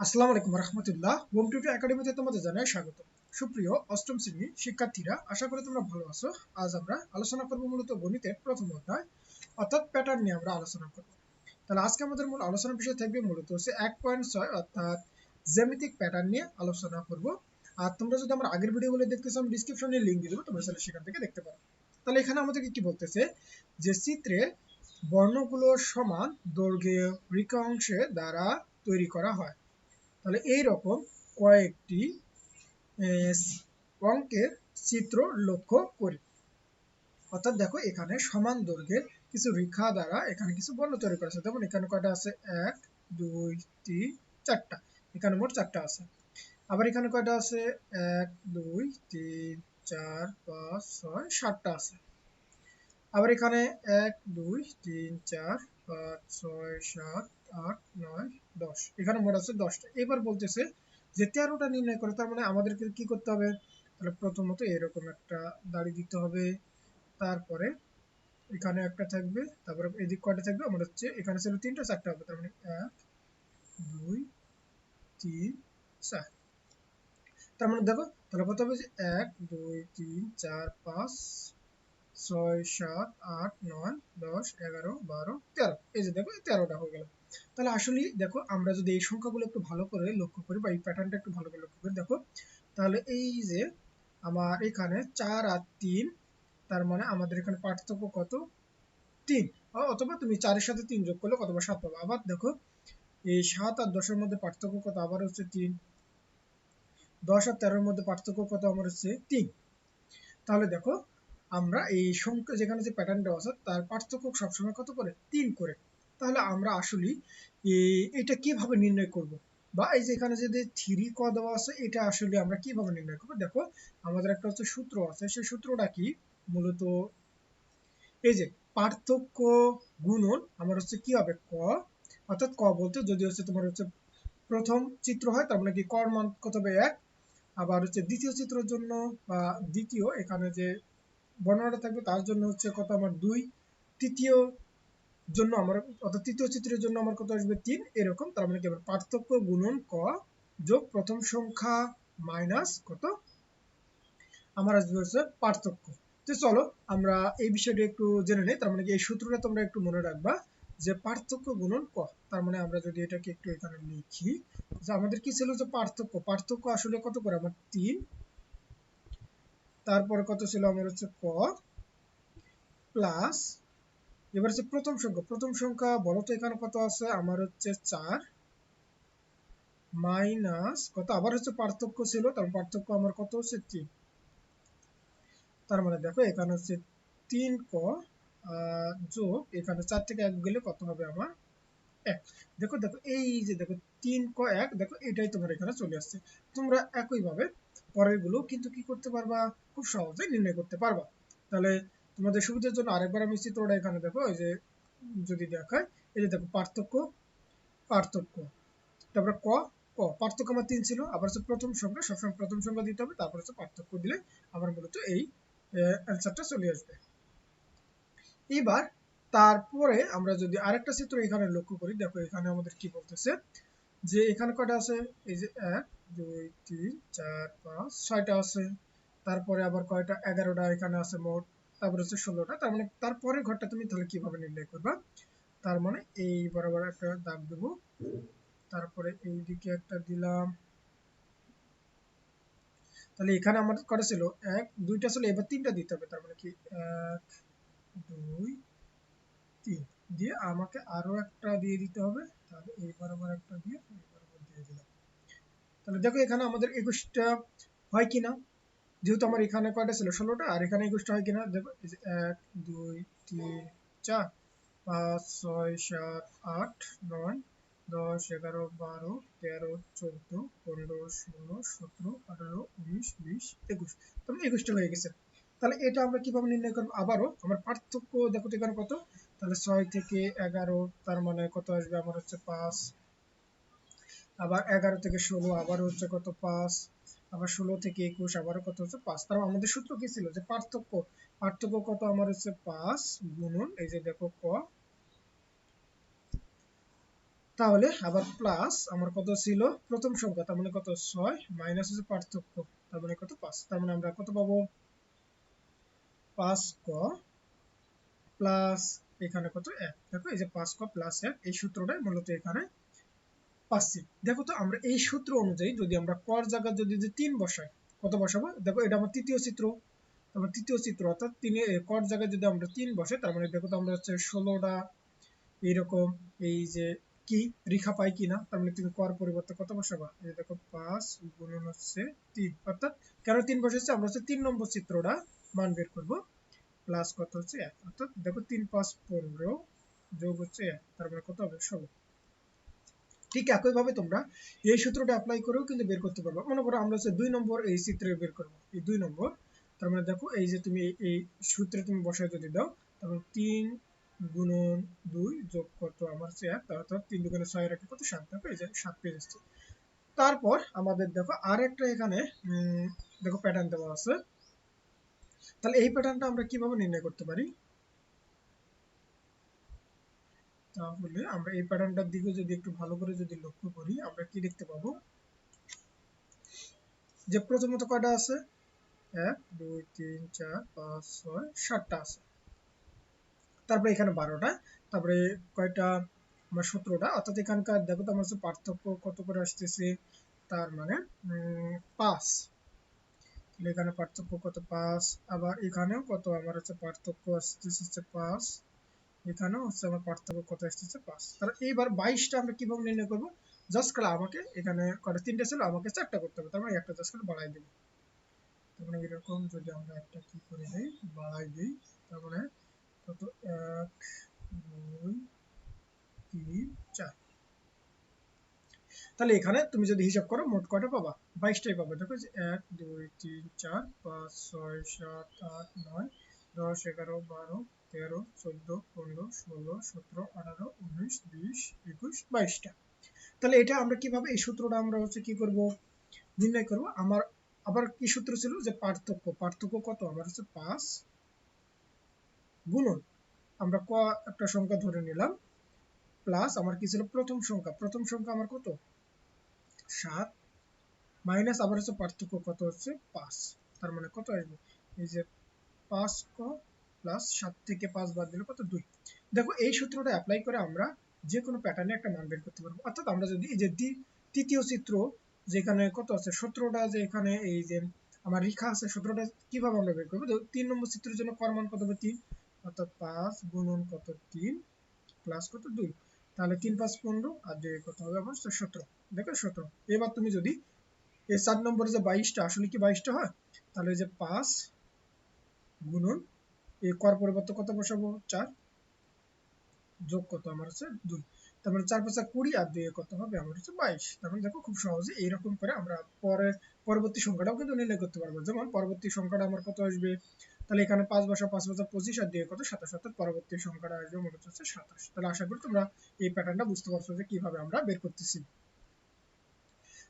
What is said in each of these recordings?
আসসালামু আলাইকুম রহমতুল্লাহ। Home tutor একাডেমিতে তোমাদের জানাই স্বাগত। সুপ্রিয় অষ্টম শ্রেণির শিক্ষার্থীরা, আশা করি তোমরা ভালো আছো। আজ আমরা আলোচনা করব মূলত গণিতের প্রথম অধ্যায়, অর্থাৎ প্যাটার্ন নিয়ে আমরা আলোচনা করব। তাহলে আজকে আমাদের মূল আলোচনার বিষয় থাকবে মূলত হচ্ছে এক পয়েন্ট ছয়, অর্থাৎ জ্যামিতিক প্যাটার্ন নিয়ে আলোচনা করব। আর তোমরা যদি আমার আগের ভিডিওগুলো দেখতে চাও ডিসক্রিপশনে লিঙ্ক দিয়ে দেবো, তোমরা তাহলে সেখান থেকে দেখতে পারো। তাহলে এখানে আমাদেরকে কি বলতেছে? যে চিত্রে বর্ণগুলো সমান দৈর্ঘ্য রেখাংশে দ্বারা তৈরি করা হয়। তাহলে এই রকম কয়েকটি অঙ্কের চিত্র লক্ষ্য করি। অর্থাৎ দেখো এখানে সমান দৈর্ঘ্যের কিছু রেখা দ্বারা এখানে কিছু বর্ণ তৈরি করেছে যেমন এখানে কয়টা আছে? এক, দুই, তিন, চারটা। এখানে মোট চারটা আছে। আবার এখানে কয়টা আছে? এক, দুই, তিন, চার, পাঁচ, ছয়, সাতটা আছে। আবার এখানে এক, দুই, তিন, চার পাঁচ, ছয়, সাত, আট, নয়, দশ। এখানে মোট আছে দশটা। এবার বলতেছে যে তেরোটা নির্ণয় করে তার মানে আমাদেরকে কি করতে হবে? তাহলে প্রথমত এরকম একটা দাড়ি দিতে হবে। তারপরে এখানে একটা থাকবে, তারপরে এদিক কয়টা থাকবে? আমার হচ্ছে এখানে ছিল তিনটা, চারটা হবে। তার মানে এক, দুই, তিন, চার। তার মানে দেখো, তাহলে কত হবে যে এক, দুই, তিন, চার, পাঁচ ছয়, সাত, আট, নয়, দশ, এগারো, বারো, তেরো। তেরোটা তাহলে আসলে দেখো, আমরা যদি এই সংখ্যাগুলো একটু ভালো করে লক্ষ্য করি বা এই প্যাটার্নটা একটু ভালো করে লক্ষ্য করি, দেখো, তাহলে এই যে আমার এখানে চার আর তিন, তার মানে আমাদের এখানে পার্থক্য কত? তিন। অথবা তুমি চারের সাথে তিন যোগ করলে কত সাত পাবো। আবার দেখো, এই সাত আর দশের মধ্যে পার্থক্য কত? আবার হচ্ছে তিন। দশ আর তেরোর মধ্যে পার্থক্য কত? আমার হচ্ছে তিন। তাহলে দেখো আমরা এই সংখ্যা যেখানে যে প্যাটার্নটা আছে, তার পার্থক্য সবসময় কত করে? তিন করে। তাহলে আমরা আসলে এটা কীভাবে নির্ণয় করব? বা এই যে এখানে যদি থ্রি ক দেওয়া আছে, এটা আসলে আমরা কীভাবে নির্ণয় করব? দেখো, আমাদের একটা হচ্ছে সূত্র আছে, সেই সূত্রটা কি? মূলত এই যে পার্থক্য গুণন আমার হচ্ছে কি হবে? ক। অর্থাৎ ক বলতে যদি হচ্ছে তোমার হচ্ছে প্রথম চিত্র হয়, তার মানে কি কর মান কত হবে? এক। আবার হচ্ছে দ্বিতীয় চিত্রের জন্য বা দ্বিতীয়, এখানে যে বর্ণনাটা থাকবে, তার জন্য হচ্ছে কত আমার দুই, তৃতীয় জন্য আমার, অর্থাৎ তৃতীয় চিত্রের জন্য আমার কত আসবে তিন, এরকম, তার মানে কি আমার পার্থক্য গুণন ক যোগ প্রথম সংখ্যা মাইনাস কত? আমার আসবে হচ্ছে পার্থক্য। তো চলো, আমরা এই বিষয়টা একটু জেনে নিই, তার মানে কি এই সূত্রটা তোমরা একটু মনে রাখবা যে পার্থক্য গুণন ক, তার মানে আমরা যদি এটাকে একটু এখানে লিখি যে আমাদের কি ছিল যে পার্থক্য পার্থক্য আসলে কত করে? আমার তিন তারপরে কত ছিল? আমার হচ্ছে ক প্লাস এবার হচ্ছে প্রথম সংখ্যা। প্রথম সংখ্যা বলো তো এখানে কত আছে? আমার হচ্ছে চার মাইনাস কত? আবার হচ্ছে পার্থক্য ছিল, তার পার্থক্য আমার কত হচ্ছে তিন। তার মানে দেখো, এখানে হচ্ছে তিন ক যোগ, এখানে চার থেকে এক গেলে কত হবে আমার এক। দেখো দেখো, এই যে দেখো, তিন ক এক, দেখো, এটাই তোমার এখানে চলে আসছে। তোমরা একইভাবে পরেরগুলো কিন্তু কি করতে পারবা? খুব সহজে নির্ণয় করতে পারবা। তাহলে তোমাদের সুবিধার জন্য আরেকবার আমি চিত্রটা এখানে দেখো, এই যে যদি দেখায়, এই যে দেখো পার্থক্য পার্থক্য। তারপরে ক ক, পার্থক্য আমার তিন ছিল, আবার হচ্ছে প্রথম সংখ্যা, সবসময় প্রথম সংখ্যা দিতে হবে, তারপর হচ্ছে পার্থক্য দিলে আমার মূলত এই অ্যান্সারটা চলে আসবে। এবার তারপরে আমরা যদি আরেকটা চিত্র এখানে লক্ষ্য করি, দেখো এখানে আমাদের কি বলতেছে? যে এখানে কয়টা আছে? এই যে এক দুই, তিন, চার, পাঁচ, ছয়টা আছে। তারপরে আবার কয়টা? এগারোটা এখানে আছে মোট। তারপরে হচ্ছে ষোলোটা। তার মানে তারপরে ঘরটা তুমি তাহলে কীভাবে নির্ণয় করবা? তার মানে এই বরাবর একটা দাগ দেব। তারপরে এই দিকে একটা দিলাম। তাহলে এখানে আমার কটা ছিল? এক, দুইটা ছিল। এবার তিনটা দিতে হবে। তার মানে কি? এক, দুই, তিন। দিয়ে আমাকে আরও একটা দিয়ে দিতে হবে। তাহলে এই বরাবর একটা দিয়ে বরাবর দিয়ে দিলাম। তাহলে দেখো এখানে আমাদের একুশটা হয় কিনা? যেহেতু আমার এখানে কয়টা ছিল? ষোলোটা, আর এখানে একুশটা হয় কিনা? দেখো এক, দুই, তিন, চার, পাঁচ, ছয়, সাত, আট, নয়, দশ, এগারো, বারো, তেরো, চোদ্দ, পনেরো, ষোলো, সতেরো, আঠারো, উনিশ, বিশ, একুশ। তাহলে একুশটা হয়ে গেছে। তাহলে এটা আমরা কীভাবে নির্ণয় করব? আবারও আমার পার্থক্য দেখো এখানে কত? তাহলে ছয় থেকে এগারো, তার মানে কত আসবে? আমার হচ্ছে পাঁচ আবার এগারো থেকে ষোলো, আবার হচ্ছে কত? পাঁচ, আবার ষোলো থেকে একুশ আবারও কত হচ্ছে? পাঁচ। তার আমাদের সূত্র কি ছিল? যে পার্থক্য পার্থক্য কত? আমার হচ্ছে পাঁচ গুণন, এই যে দেখো ক। তাহলে আবার প্লাস আমার কত ছিল? প্রথম সংখ্যা, তার মানে কত? ছয় মাইনাস হচ্ছে পার্থক্য, তার মানে কত? পাঁচ। তার মানে আমরা কত পাবো? পাঁচ ক প্লাস এখানে কত? এক। দেখো এই যে পাঁচ ক প্লাস এক, এই সূত্রটাই মূলত এখানে পাচ্ছি দেখো তো, আমরা এই সূত্র অনুযায়ী যদি আমরা কর জায়গা যদি তিন বসাই, কত বসাবো? দেখো এটা আমার তৃতীয় চিত্র আমার তৃতীয় চিত্র অর্থাৎ তিনে কর জায়গায় যদি আমরা তিন বসে তার মানে দেখো তো আমরা হচ্ছে ষোলোটা, এইরকম, এই যে কি, রেখা পাই কিনা তার মানে তুমি কর পরিবর্তে কত বসাবা? এই দেখো, পাঁচ গুণন হচ্ছে তিন, অর্থাৎ কেন তিন বসেছে? আমরা হচ্ছে তিন নম্বর চিত্রটা মান বের করব প্লাস কত হচ্ছে এক, অর্থাৎ দেখো তিন, পাঁচ, পনেরো যোগ হচ্ছে এক, তার মানে কত হবে? ষোলো। ঠিক একইভাবে তোমরা এই সূত্রটা অ্যাপ্লাই করেও কিন্তু বের করতে পারবে। মনে করো আমরা হচ্ছে দুই নম্বর এই চিত্রে বের করব, এই দুই নম্বর। তার মানে দেখো এই যে তুমি এই সূত্রে তুমি বসায় যদি দাও, তাহলে তিন গুণন দুই যোগ কত আমার হচ্ছে এক অর্থাৎ তিন দুগুণে ছয় রাখে কত সাত দেখো এই যে সাত পেয়ে যাচ্ছে। তারপর আমাদের দেখো আর একটা এখানে দেখো প্যাটার্ন দেওয়া আছে। তাহলে এই প্যাটার্নটা আমরা কীভাবে নির্ণয় করতে পারি? তাহলে আমরা এই প্যাটার্নটার দিকে যদি একটু ভালো করে যদি লক্ষ্য করি, আমরা কি দেখতে পাবো? যে প্রথমত কয়টা আছে? এক, দুই, তিন, চার, পাঁচ, ছয়, সাতটা আছে। তারপরে এখানে বারোটা, তারপরে কয়টা? আমার সতেরোটা। অর্থাৎ এখানকার, দেখো তো আমার হচ্ছে পার্থক্য কত করে আসতেছে? তার মানে পাঁচ। এখানে পার্থক্য কত? পাঁচ। আবার এখানেও কত? আমার হচ্ছে পার্থক্য আসতেছে পাঁচ। এখানেও হচ্ছে আমার পার্থক্য কত আসতেছে পাঁচ। তাহলে এইবার বাইশটা আমরা কীভাবে নির্ণয় করব? জাস্ট করে আমাকে এখানে কটা তিনটে ছিল, আমাকে চারটা করতে হবে। তার মানে একটা জাস্ট করে বাড়াই দেবো। তার মানে এরকম যদি আমরা একটা কি করে দিই? বাড়াই দিই। তার মানে কত? এক, দুই, তিন, চার। তাহলে এখানে তুমি যদি হিসাব করো, মোট কয়টা পাবা? বাইশটাই পাবে। দেখো যে এক, দুই, তিন, চার, পাঁচ, ছয়, সাত, আট, নয়, দশ, এগারো, বারো তেরো, চোদ্দ, পনেরো, ষোলো, সতেরো, আঠারো, উনিশ, বিশ, একুশ, বাইশটা। তাহলে এটা আমরা কীভাবে, এই সূত্রটা আমরা হচ্ছে কি করব? নির্ণয় করব। আমার, আবার কি সূত্র ছিল? যে পার্থক্য পার্থক্য কত? আমার হচ্ছে পাঁচ গুণন। আমরা ক একটা সংখ্যা ধরে নিলাম, প্লাস আমার কি ছিল? প্রথম সংখ্যা। প্রথম সংখ্যা আমার কত? সাত। মাইনাস আবার হচ্ছে পার্থক্য কত হচ্ছে? পাঁচ। তার মানে কত আসবে? এই যে পাঁচ ক প্লাস সাত থেকে পাঁচ বাদ দিলে কত? দুই। দেখো, এই সূত্রটা অ্যাপ্লাই করে আমরা যে কোনো প্যাটার্নে একটা মান বের করতে পারব। অর্থাৎ আমরা যদি যে তৃতীয় চিত্র যেখানে কত আছে? সতেরোটা যে এখানে এই যে আমার রেখা আছে, সতেরোটা কীভাবে আমরা বের করব? তিন নম্বর চিত্রের জন্য কর মান কত হবে? তিন। অর্থাৎ পাঁচ গুণন কত? তিন প্লাস কত? দুই। তাহলে তিন পাঁচ পনেরো, আর দুই কত হবে? আমার সতেরো। দেখো, সতেরো। এবার তুমি যদি এই চার নম্বরে যে বাইশটা, আসলে কি বাইশটা হয়? তাহলে যে পাঁচ গুণন এই কর পরিবর্তে কত বসাবো? চার। যোগ কত? আমার হচ্ছে দুই। তার মানে চার পাঁচা কুড়ি আর দুই কত হবে? আমার হচ্ছে বাইশ। তার মানে দেখো খুব সহজে এইরকম করে আমরা পরের পরবর্তী সংখ্যাটাও কিন্তু নির্ণয় করতে পারব। যেমন পরবর্তী সংখ্যাটা আমার কত আসবে? তাহলে এখানে পাঁচ বসা পাঁচ বছর পঁচিশ আর দিয়ে কত? সাতাশ। অর্থাৎ পরবর্তী সংখ্যাটা আসবে মনে হচ্ছে সাতাশ। তাহলে আশা করি তোমরা এই প্যাটার্নটা বুঝতে পারছ যে কীভাবে আমরা বের করতেছি।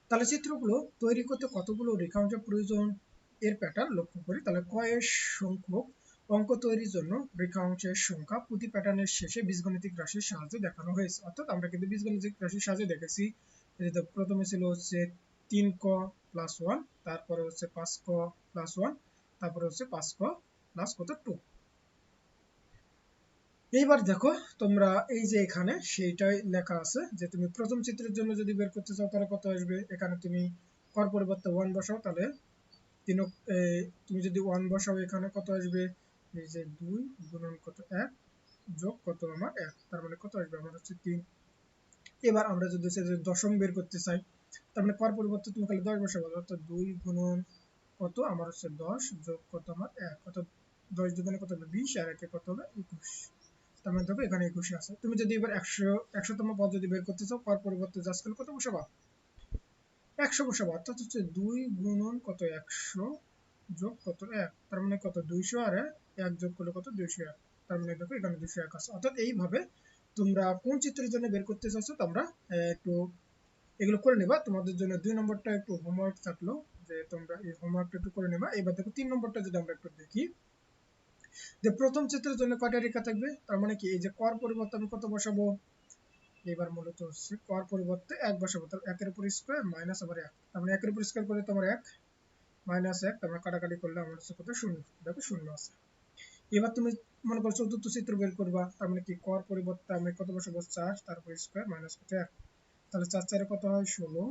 তাহলে চিত্রগুলো তৈরি করতে কতগুলো রেখাংশের প্রয়োজন? এর প্যাটার্ন লক্ষ্য করি। তাহলে কয়েক সংখ্যক অঙ্ক তৈরির জন্য রেখা অংশের সংখ্যা প্রতি প্যাটার্নের শেষে বীজগণিতিক রাশির সাহায্যে দেখানো হয়েছে। অর্থাৎ আমরা কিন্তু বীজগণিতিক রাশির সাহায্যে দেখেছি প্রথমে ছিল হচ্ছে তিন ক প্লাস ওয়ান তারপরে হচ্ছে পাঁচ ক প্লাস ওয়ান তারপরে হচ্ছে পাঁচ ক প্লাস কত টু এইবার দেখো তোমরা এই যে এখানে সেইটাই লেখা আছে যে তুমি প্রথম চিত্রের জন্য যদি বের করতে চাও তাহলে কত আসবে? এখানে তুমি কর পরিবর্তে ওয়ান বসাও তাহলে তিন তুমি যদি ওয়ান বসাও এখানে কত আসবে? এই যে দুই গুণন কত এক, যোগ কত আমার এক, তার মানে কত আসবে? আমার হচ্ছে তিন। এবার আমরা যদি দশম বের করতে চাই, তার মানে কর পরিবর্তে তুমি খালি দশ বসাবো, অর্থাৎ দুই গুণন কত? আমার হচ্ছে দশ, যোগ কত আমার এক, অর্থাৎ দশ দুগুণে কত হবে? বিশ, আর একে কত হবে? একুশ। তার মানে দেখো এখানে একুশে আছে। তুমি যদি এবার একশো, একশোতম পদ যদি বের করতে চাও, কর পরিবর্তে জাস্ট করলে কত বসাবা? একশো বসাবো, অর্থাৎ হচ্ছে দুই গুণন কত? একশো, যোগ কত? এক, তার মানে কত? দুইশো, আর এক যোগ করলে কত? দুইশো এক। তার মানে দেখো, এখানে দুইশো এক আছে। অর্থাৎ এইভাবে তোমরা কোন চিত্রের জন্য বের করতে চাচ্ছ তোমরা একটু এগুলো করে নেবা। তোমাদের জন্য দুই নম্বরটা একটু হোমওয়ার্ক থাকল, যে তোমরা এই হোমওয়ার্কটা একটু করে নেবা। এবার দেখো, তিন নম্বরটা যদি আমরা একটু দেখি, যে প্রথম চিত্রের জন্য কয়টা রেখা থাকবে? তার মানে কি, এই যে কর পরিবর্তে আমি কত বসাবো? এবার মূলত হচ্ছে কর পরিবর্তে এক বসাবো। তাহলে একের উপর স্কোয়ার মাইনাস আবার এক। তার মানে একের উপর স্কোয়ার করলে তোমার এক মাইনাস এক তারপরে কাটাকাটি করলে আমার হচ্ছে কত? শূন্য। দেখো, শূন্য আছে। এবার তুমি মনে করো চতুর্থ চিত্র বের করবা, তার মানে কি? কর পরিবর্তে আমি কত বসাবো চার, তারপর স্কোয়ার মাইনাস কত? এক। তাহলে চার চারে কত হয়? ষোলো।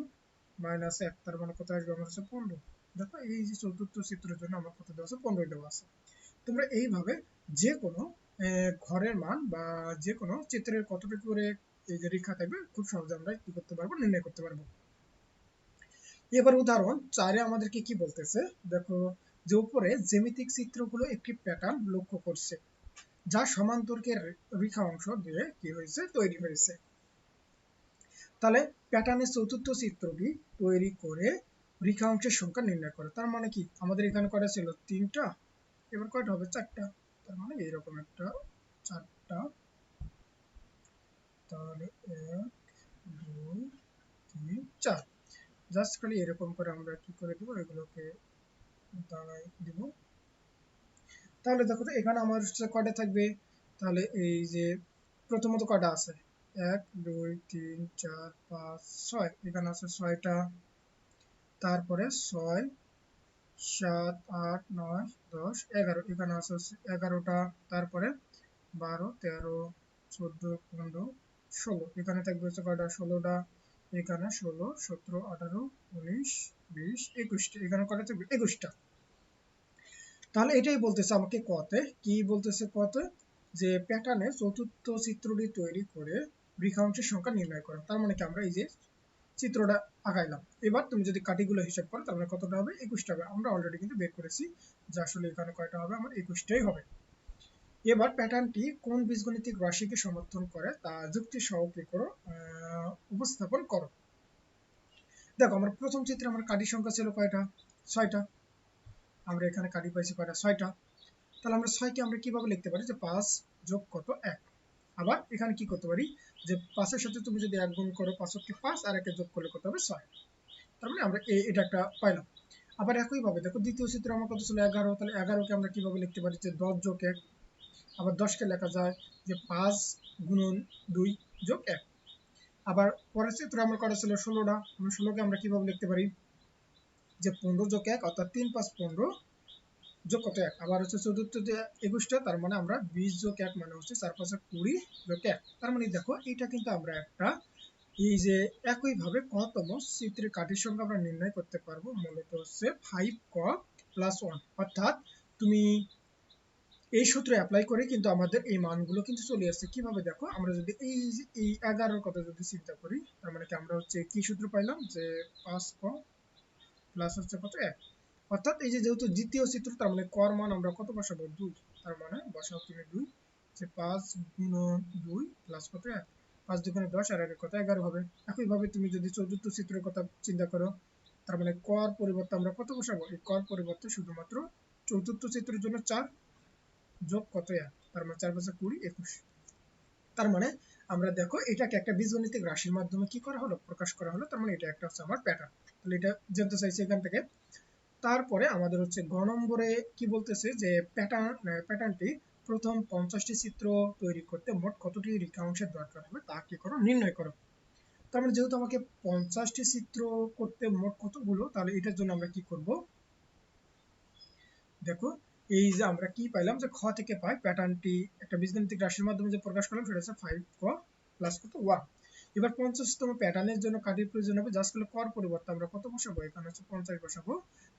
মাইনাস এক, তার মানে কত আসবে? আমার হচ্ছে পনেরো। দেখো, এই যে চতুর্থ চিত্রের জন্য আমার কত দেওয়া আছে? পনেরো দেওয়া আছে। তোমরা এইভাবে যে কোনো ঘরের মান বা যে কোনো চিত্রের কতটুকু করে এই যে রেখা থাকবে, খুব সহজে আমরা কি করতে পারব? নির্ণয় করতে পারব। এবার উদাহরণ, চারে আমাদেরকে কি বলতেছে? দেখো যে উপরে জ্যামিতিক চিত্রগুলো একটি প্যাটার্ন লক্ষ্য করছে, যা সমান্তরকের রেখা অংশ দিয়ে কি হয়েছে, তৈরি হয়েছে। তাহলে প্যাটার্নের চতুর্থ চিত্রটি তৈরি করে রেখা অংশের সংখ্যা নির্ণয় করে। তার মানে কি? আমাদের এখানে কয়টা ছিল? তিনটা। এবার কয়টা হবে? চারটা। তার মানে এইরকম একটা চারটা। তাহলে এক, দুই, তিন, চার। জাস্ট খালি এরকম করে আমরা কি করে দেবো? এগুলোকে দিব। তাহলে দেখো তো, এখানে আমার কয়টা থাকবে? তাহলে এই যে প্রথমত কয়টা আছে? এক, দুই, তিন, চার, পাঁচ, ছয়। এখানে আছে ছয়টা। তারপরে ছয়, সাত, আট, নয়, দশ, এগারো। এখানে আছে এগারোটা। তারপরে বারো, তেরো, চোদ্দ, পনেরো, ষোলো। এখানে থাকবে হচ্ছে কয়টা? ষোলোটা। এখানে ষোলো, সতেরো, আঠারো, উনিশ, বিশ, একুশটা। এখানে কয়টা থাকবে? একুশটা। তাহলে এটাই বলতেছে আমাকে কতে। কি বলতেছে কতে? যে প্যাটার্নে চতুর্থ চিত্রটি তৈরি করে বৃক্ষাংশের সংখ্যা নির্ণয় করা। তার মানে কি? আমরা এই যে চিত্রটা আঁকাইলাম। এবার তুমি যদি কাটিগুলো হিসাব করো, তাহলে কতটা হবে? একুশটা হবে। আমরা অলরেডি কিন্তু বের করেছি যে আসলে এখানে কয়টা হবে? আমার একুশটাই হবে। এবার প্যাটার্নটি কোন বীজগণিতিক রাশিকে সমর্থন করে তা যুক্তি সহ করো উপস্থাপন করো। দেখো, আমার প্রথম চিত্রে আমার কাটি সংখ্যা ছিল কয়টা? ছয়টা। আমরা এখানে কাটি পাইছি কয়টা? ছয়টা। তাহলে আমরা ছয়কে আমরা কীভাবে লিখতে পারি? যে পাঁচ যোগ কত? এক। আবার এখানে কি করতে পারি? যে পাঁচের সাথে তুমি যদি এক গুণ করো পাঁচ হচ্ছে পাঁচ আর একে যোগ করলে কত হবে? ছয়। তার মানে আমরা এটা একটা পাইলাম। আবার একইভাবে, দেখো, দ্বিতীয় চিত্র আমার কত ছিল? এগারো। তাহলে এগারোকে আমরা কীভাবে লিখতে পারি? যে দশ যোগ এক। আবার দশকে লেখা যায় যে পাঁচ গুণন দুই যোগ এক। আবার পরের চিত্র আমার করা ছিল ষোলোটা। আমরা ষোলোকে আমরা কীভাবে লিখতে পারি? যে পনেরো যোগ এক, অর্থাৎ তিন পাঁচ পনেরো যোগ কত এক? আবার হচ্ছে চতুর্থ যে একুশটা, তার মানে আমরা বিশ যোগ এক মানে হচ্ছে চার পাঁচে কুড়ি যোগ এক। তার মানে দেখো এটা কিন্তু আমরা একটা এই যে একইভাবে কতম চিত্রের কাঠির সংখ্যা আমরা নির্ণয় করতে পারব। মূলত হচ্ছে ফাইভ ক প্লাস ওয়ান অর্থাৎ তুমি এই সূত্র অ্যাপ্লাই করে কিন্তু আমাদের এই মানগুলো কিন্তু চলে আসছে। কীভাবে দেখো, আমরা যদি এই এই এগারোর কথা যদি চিন্তা করি, তার মানে কি আমরা হচ্ছে কি সূত্র পাইলাম? যে পাঁচ ক প্লাস হচ্ছে কত? এক। অর্থাৎ এই যে যেহেতু দ্বিতীয় চিত্র, তার মানে কর মান আমরা কত বসাবো? দুই। তার মানে বসাও তুমি দুই। যে পাঁচ গুণ দুই প্লাস কত? এক। পাঁচ দুগুণে দশ, আর একের কত? এগারো হবে। একইভাবে তুমি যদি চতুর্থ চিত্রের কথা চিন্তা করো, তার মানে কর পরিবর্তে আমরা কত বসাবো? এই কর পরিবর্তে শুধুমাত্র চতুর্থ চিত্রের জন্য চার যোগ কত এক তার মানে চার পাঁচে কুড়ি একুশ। তার মানে আমরা দেখো এটাকে একটা বীজগণিতিক রাশির মাধ্যমে কি করা হলো? প্রকাশ করা হলো। তার মানে এটা একটা হচ্ছে আমার প্যাটার্ন তাহলে এটা জানতে চাইছি এখান থেকে। তারপরে আমাদের হচ্ছে গ নম্বরে কি বলতেছে যে প্যাটার্ন প্যাটার্নটি প্রথম পঞ্চাশটি চিত্র তৈরি করতে মোট কতটি রেখাংশের দরকার হবে তা কি করো, নির্ণয় করো। তার মানে যেহেতু আমাকে পঞ্চাশটি চিত্র করতে মোট কতগুলো, তাহলে এটার জন্য আমরা কি করব? দেখো এই যে আমরা কি পাইলাম যে খ থেকে পাই প্যাটার্নটি একটা বীজগণিতিক রাশির মাধ্যমে যে প্রকাশ করলাম সেটা হচ্ছে ফাইভ ক প্লাস কত ওয়ান এবার পঞ্চাশতম প্যাটার্নের জন্য কাটির প্রয়োজন হবে জাস্ট করলে কর পরিবর্তে আমরা কত বসাবো? এখানে হচ্ছে পঞ্চাশ বসাবো।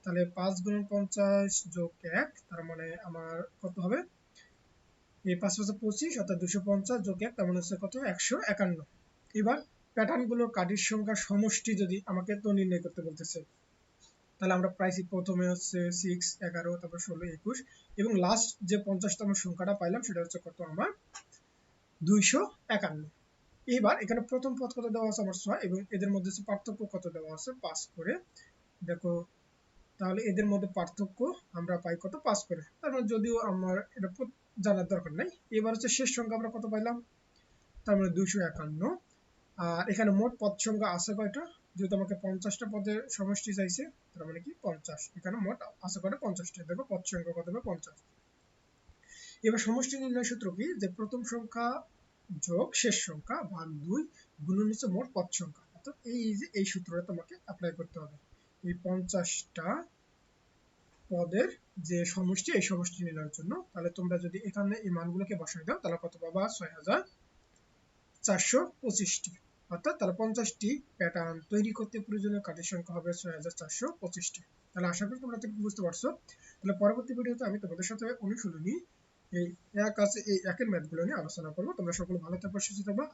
তাহলে পাঁচ গুণ পঞ্চাশ যোগ এক, তার মানে আমার কত হবে? এই পাঁচ পাঁচশো পঁচিশ, অর্থাৎ দুশো পঞ্চাশ যোগ এক, তার মানে হচ্ছে কত? একশো একান্ন। এবার প্যাটার্নগুলোর কাটির সংখ্যা সমষ্টি যদি আমাকে তো নির্ণয় করতে বলতেছে। তাহলে আমরা প্রাইসি প্রথমে হচ্ছে সিক্স এগারো, তারপর ষোলো, একুশ এবং লাস্ট যে পঞ্চাশতম সংখ্যাটা পাইলাম সেটা হচ্ছে কত আমার? দুইশো একান্ন। এবার এখানে প্রথম পদ কত দেওয়া আছে আমার ছয় এবং এদের মধ্যে পার্থক্য কত দেওয়া আছে? পাঁচ করে। দেখো, তাহলে এদের মধ্যে পার্থক্য আমরা পাই কত? পাঁচ করে। তার মানে যদিও আমার এটা জানার দরকার নাই। এবার হচ্ছে শেষ সংখ্যা আমরা কত পাইলাম? তার মানে দুইশো একান্ন। আর এখানে মোট পদ সংখ্যা আছে কয়টা? যেহেতু আমাকে পঞ্চাশটা পদের সমষ্টি চাইছে, তার মানে কি? পঞ্চাশ। এখানে মোট আছে কয়টা পঞ্চাশটা। দেখো, পদ সংখ্যা কত হবে? পঞ্চাশ। এবার সমষ্টি নির্ণয় সূত্র কি? যে প্রথম সংখ্যা যোগ শেষ সংখ্যা ভাগ দুই গুণন হচ্ছে মোট পদ সংখ্যা। অর্থাৎ এই যে এই সূত্রটা তোমাকে অ্যাপ্লাই করতে হবে। এই পঞ্চাশটা পদের যে সমষ্টি, এই সমষ্টি নেওয়ার জন্য, তাহলে তোমরা যদি এখানে এই মানগুলোকে বসাই দাও, তাহলে কত পাবা? ছয় হাজার চারশো পঁচিশটি। অর্থাৎ তাহলে পঞ্চাশটি প্যাটার্ন তৈরি করতে প্রয়োজনীয় কাজের সংখ্যা হবে ছয় হাজার চারশো পঁচিশটি। তাহলে আশা করি তোমরা বুঝতে পারছ। তাহলে পরবর্তী ভিডিওতে আমি তোমাদের সাথে অনুশীলনী এই এক আছে এই একের ম্যাথগুলো নিয়ে আলোচনা করব। তোমরা সকলে ভালো থাকবে, সুস্থ থাকবে।